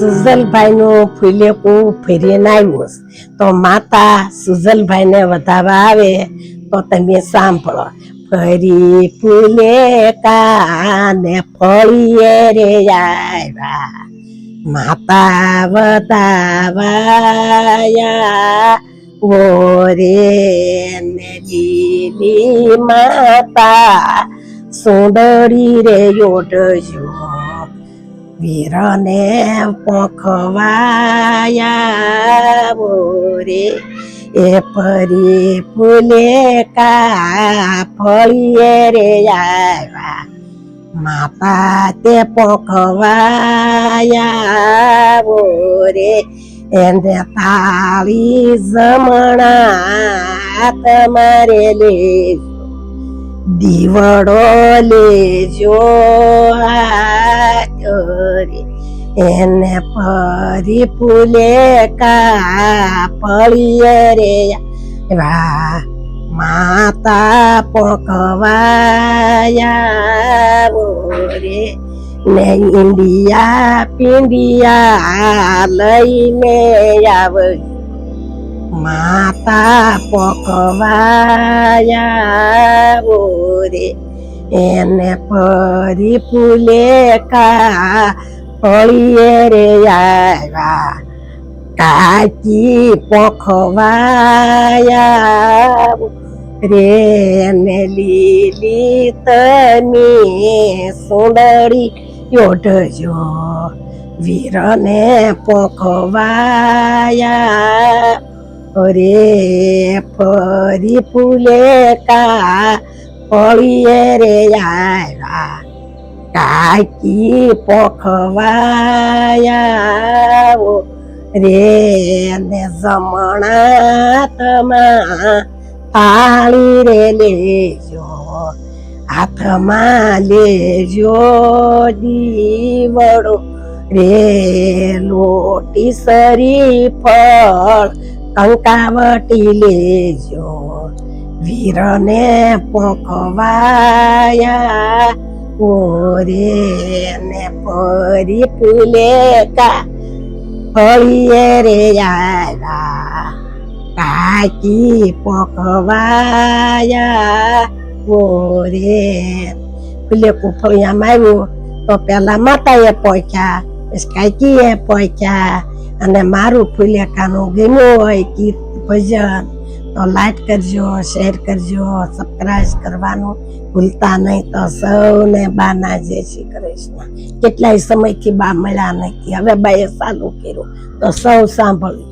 સુજલભાઈ નું ફૂલેકું ફેરીને આવ્યું છે. તો માતા સુજલભાઈ ને વધાવા આવે તો તમે સાંભળો ફરી ફૂલે કાને ફળીએ રે આવ્યા માતા વધાવાયા ઓરે ને લીલી માતા સુંદરી રે યોડજો વીરને પોખવાયા બોરે એ પરી ફૂલે કા ફળીએ રે આવ્યા. માપા તે પોખવાયા બોરે એને તાળી જમણા તમારે લેજો. દીવડો લેજો હાથોરી એને પરી ફૂલે કા પળીએ રે વા માતા પોકવાયા રે ને ઇન્ડિયા પિંડિયા લઈને આવજો માતા પકવાયા બોરે એને પરી ફૂલે કા, પળીએ રે આવ્યા કાચી પોખવાયા રે ને લીલી તમી સુંદરી યોઢજો. વીરને પખવાયા અરે ફરી ફૂલે કા ફળીએ રે આવ્યા કાકી પોખવાયા રે ને જમણા તમા થાળી રે લેજો, હાથમાં લેજો દીવડો રે, લોટી સરી ફળ, કંકાવટી લેજો. વીરને પોકવાયા ઓરે ને પરી ફૂલે કા ફળીએ રે આવ્યા કાકી પોકવાયા ઓરે ફૂલે કુફળિયામાં આવ્યું તો પેલા માતાએ પછી કાકીએ પહોંચ્યા અને મારું ફુલેકાનું ગમ્યું હોય ગીત ભજન. તો લાઈક કરજો, શેર કરજો સબસ્ક્રાઈબ કરવાનું ભૂલતા નહીં. તો સૌને બાના જય શ્રી કૃષ્ણ. કેટલાય સમયથી બા મળ્યા નથી. હવે બાએ ચાલુ કર્યું. તો સૌ સાંભળ્યું.